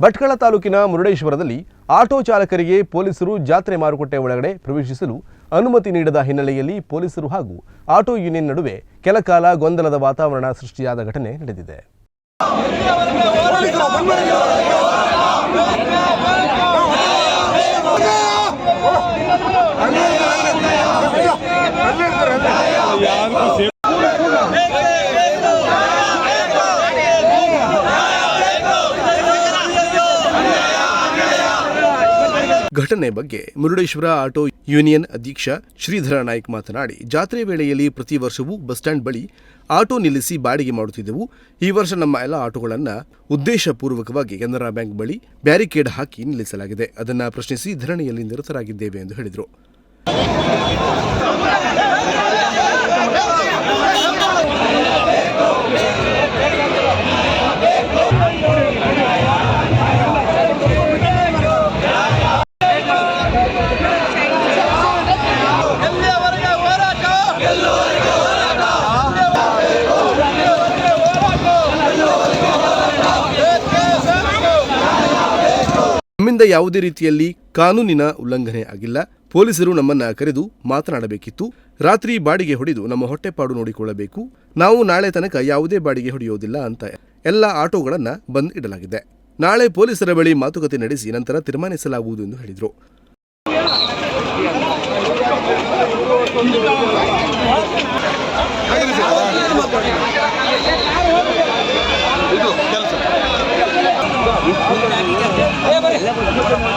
ಭಟ್ಕಳ ತಾಲೂಕಿನ ಮುರುಡೇಶ್ವರದಲ್ಲಿ ಆಟೋ ಚಾಲಕರಿಗೆ ಪೊಲೀಸರು ಜಾತ್ರೆ ಮಾರುಕಟ್ಟೆ ಒಳಗಡೆ ಪ್ರವೇಶಿಸಲು ಅನುಮತಿ ನೀಡದ ಹಿನ್ನೆಲೆಯಲ್ಲಿ ಪೊಲೀಸರು ಹಾಗೂ ಆಟೋ ಯೂನಿಯನ್ ನಡುವೆ ಕೆಲಕಾಲ ಗೊಂದಲದ ವಾತಾವರಣ ಸೃಷ್ಟಿಯಾದ ಘಟನೆ ನಡೆದಿದೆ. ಘಟನೆ ಬಗ್ಗೆ ಮುರುಡೇಶ್ವರ ಆಟೋ ಯೂನಿಯನ್ ಅಧ್ಯಕ್ಷ ಶ್ರೀಧರ ನಾಯ್ಕ್ ಮಾತನಾಡಿ, ಜಾತ್ರೆ ವೇಳೆಯಲ್ಲಿ ಪ್ರತಿ ವರ್ಷವೂ ಬಸ್ ಸ್ಟ್ಯಾಂಡ್ ಬಳಿ ಆಟೋ ನಿಲ್ಲಿಸಿ ಬಾಡಿಗೆ ಮಾಡುತ್ತಿದ್ದೆವು. ಈ ವರ್ಷ ನಮ್ಮ ಎಲ್ಲ ಆಟೋಗಳನ್ನು ಉದ್ದೇಶಪೂರ್ವಕವಾಗಿ ಕೆನರಾ ಬ್ಯಾಂಕ್ ಬಳಿ ಬ್ಯಾರಿಕೇಡ್ ಹಾಕಿ ನಿಲ್ಲಿಸಲಾಗಿದೆ. ಅದನ್ನು ಪ್ರಶ್ನಿಸಿ ಧರಣಿಯಲ್ಲಿ ನಿರತರಾಗಿದ್ದೇವೆ ಎಂದು ಹೇಳಿದರು. ನಮ್ಮಿಂದ ಯಾವುದೇ ರೀತಿಯಲ್ಲಿ ಕಾನೂನಿನ ಉಲ್ಲಂಘನೆ ಆಗಿಲ್ಲ. ಪೊಲೀಸರು ನಮ್ಮನ್ನ ಕರೆದು ಮಾತನಾಡಬೇಕಿತ್ತು. ರಾತ್ರಿ ಬಾಡಿಗೆ ಹೊಡೆದು ನಮ್ಮ ಹೊಟ್ಟೆಪಾಡು ನೋಡಿಕೊಳ್ಳಬೇಕು. ನಾವು ನಾಳೆ ತನಕ ಯಾವುದೇ ಬಾಡಿಗೆ ಹೊಡೆಯೋದಿಲ್ಲ ಅಂತ ಎಲ್ಲ ಆಟೋಗಳನ್ನು ಬಂದ್ ಇಡಲಾಗಿದೆ. ನಾಳೆ ಪೊಲೀಸರ ಬಳಿ ಮಾತುಕತೆ ನಡೆಸಿ ನಂತರ ತೀರ್ಮಾನಿಸಲಾಗುವುದು ಎಂದು ಹೇಳಿದರು. Ya, pues,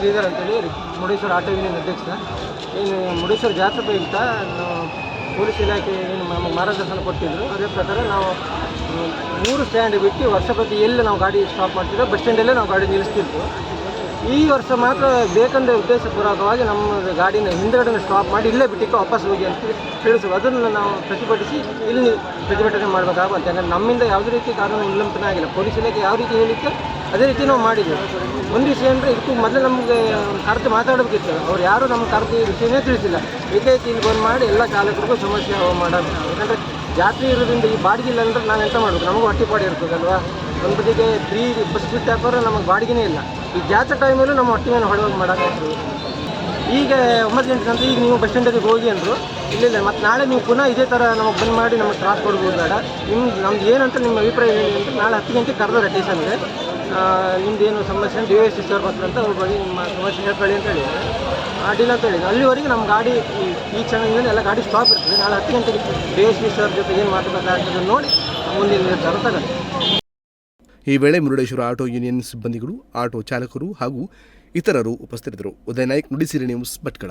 ಶ್ರೀಧರ್ ಅಂತೇಳಿ, ಮುರುಡೇಶ್ವರ ಆಟೋ ಯೂನಿಯನ್ ಅಧ್ಯಕ್ಷ. ಏನು ಮುರುಡೇಶ್ವರ ಜಾತ್ರೆ ಪ್ರಯುಕ್ತ ಪೊಲೀಸ್ ಇಲಾಖೆ ಏನು ಮಾರ್ಗದರ್ಶನ ಕೊಟ್ಟಿದ್ದರು ಅದೇ ಪ್ರಕಾರ ನಾವು ಮೂರು ಸ್ಟ್ಯಾಂಡ್ ಬಿಟ್ಟು ವರ್ಷ ಪ್ರತಿ ಎಲ್ಲಿ ನಾವು ಗಾಡಿ ಸ್ಟಾಪ್ ಮಾಡ್ತಿದ್ದೋ ಬಸ್ ಸ್ಟ್ಯಾಂಡಲ್ಲೇ ನಾವು ಗಾಡಿ ನಿಲ್ಲಿಸ್ತಿದ್ವು. ಈ ವರ್ಷ ಮಾತ್ರ ಬೇಕಂದ್ರೆ ಉದ್ದೇಶಪೂರ್ವಕವಾಗಿ ನಮ್ಮ ಗಾಡಿನ ಹಿಂದೆಗಡೆ ಸ್ಟಾಪ್ ಮಾಡಿ ಇಲ್ಲೇ ಬಿಟ್ಟಿಕ್ಕೆ ವಾಪಸ್ ಹೋಗಿ ಅಂತ ತಿಳಿಸುವ ಅದನ್ನು ನಾವು ಪ್ರತಿಭಟಿಸಿ ಇಲ್ಲಿ ಪ್ರತಿಭಟನೆ ಮಾಡಬೇಕಾಗುತ್ತೆ. ಯಾಕಂದರೆ ನಮ್ಮಿಂದ ಯಾವುದೇ ರೀತಿ ಕಾನೂನು ಉಲ್ಲಂಘನೆ ಆಗಿಲ್ಲ. ಪೊಲೀಸ್ ಇಲಾಖೆ ಯಾವ ರೀತಿ ಹೇಳಿತ್ತು? ಅದೇ ರೀತಿ ನಾವು ಮಾಡಿದ್ದೇವೆ ಒಂದು ವಿಷಯ ಅಂದರೆ ಇದಕ್ಕೂ ಮೊದಲು ನಮಗೆ ಕರೆದು ಮಾತಾಡಬೇಕಿತ್ತು. ಅವ್ರು ಯಾರು ನಮ್ಮ ಕರೆದು ವಿಷಯನೇ ತಿಳಿಸಿಲ್ಲ. ಏಕೈಕ ಇಲ್ಲಿ ಬಂದು ಮಾಡಿ ಎಲ್ಲ ಚಾಲಕರಿಗೂ ಸಮಸ್ಯೆ ಮಾಡೋದು. ಯಾಕಂದರೆ ಜಾತ್ರೆ ಇರೋದ್ರಿಂದ ಈ ಬಾಡಿಗೆ ಇಲ್ಲ ಅಂದ್ರೆ ನಾನು ಎಂತ ಮಾಡಬೇಕು? ನಮಗೂ ಹೊಟ್ಟೆಪಾಡಿ ಇರ್ತದಲ್ವಾ? ಒಂದು ಬದಿಗೆ ಫ್ರೀ ಬಸ್ ಬಿಟ್ಟು ಹಾಕೋರು ನಮಗೆ ಬಾಡಿಗೆನೇ ಇಲ್ಲ. ಈ ಜಾತ್ರೆ ಟೈಮಲ್ಲೂ ನಮ್ಮ ಹೊಟ್ಟೆ ಮೇಲೆ ಹೊಡೆಯೋಗಿ ಮಾಡೋಕ್ಕಾಗ್ತದೆ ಈಗ ಒಂಬತ್ತು ಗಂಟೆ, ಈಗ ನೀವು ಬಸ್ ಸ್ಟ್ಯಾಂಡಿಗೆ ಹೋಗಿ ಅಂದರು ಇಲ್ಲಿಲ್ಲ ಮತ್ತು ನಾಳೆ ನೀವು ಪುನಃ ಇದೇ ಥರ ನಮಗೆ ಬಂದ್ ಮಾಡಿ ನಮಗೆ ತ್ರಾಸ ಕೊಡ್ಬೋದು ಬೇಡ. ನಿಮ್ಮ ನಮ್ದು ಏನಂತ ನಿಮ್ಮ ಅಭಿಪ್ರಾಯ ಹೇಳಿ ಅಂತ ನಾಳೆ ಹತ್ತು ಗಂಟೆಗೆ ಕರೆದ್ರೆ ಸ್ಟೇಷನ್ಗೆ ನಿಮ್ದು ಏನು ಸಮಸ್ಯೆ ಡಿ ಎಸ್ ಸಿ ಸರ್ ಬರ್ತಾರೆ ಅವ್ರ ಬಗ್ಗೆ ನಿಮ್ಮ ಸಮಸ್ಯೆ ಹೇಳ್ಕೊಳ್ಳಿ ಅಂತ ಹೇಳಿದ್ದಾರೆ ಅಡ್ಡಿಲ್ಲ ಅಂತ ಅಲ್ಲಿವರೆಗೆ ನಮ್ಮ ಗಾಡಿ ಈ- ಕ್ಷಣದಿಂದ ಎಲ್ಲ ಗಾಡಿ ಸ್ಟಾಪ್ ಇರ್ತದೆ. ನಾಳೆ ಹತ್ತು ಗಂಟೆಗೆ ಡಿ ಎಸ್ ಪಿ ಸರ್ ಜೊತೆ ಏನು ಆಗ್ತದೆ ನೋಡಿ ಮುಂದಿನ ನಿರ್ಧಾರ ತಗೊಳ್ಳಿ. ಈ ವೇಳೆ ಮುರುಡೇಶ್ವರ ಆಟೋ ಯೂನಿಯನ್ ಸಿಬ್ಬಂದಿಗಳು, ಆಟೋ ಚಾಲಕರು ಹಾಗೂ ಇತರರು ಉಪಸ್ಥಿತರಿದ್ದರು. ಉದಯ ನಾಯ್ಕ್, ನುಡಿಸಿರಿ ನ್ಯೂಸ್ ಭಟ್ಕಳ.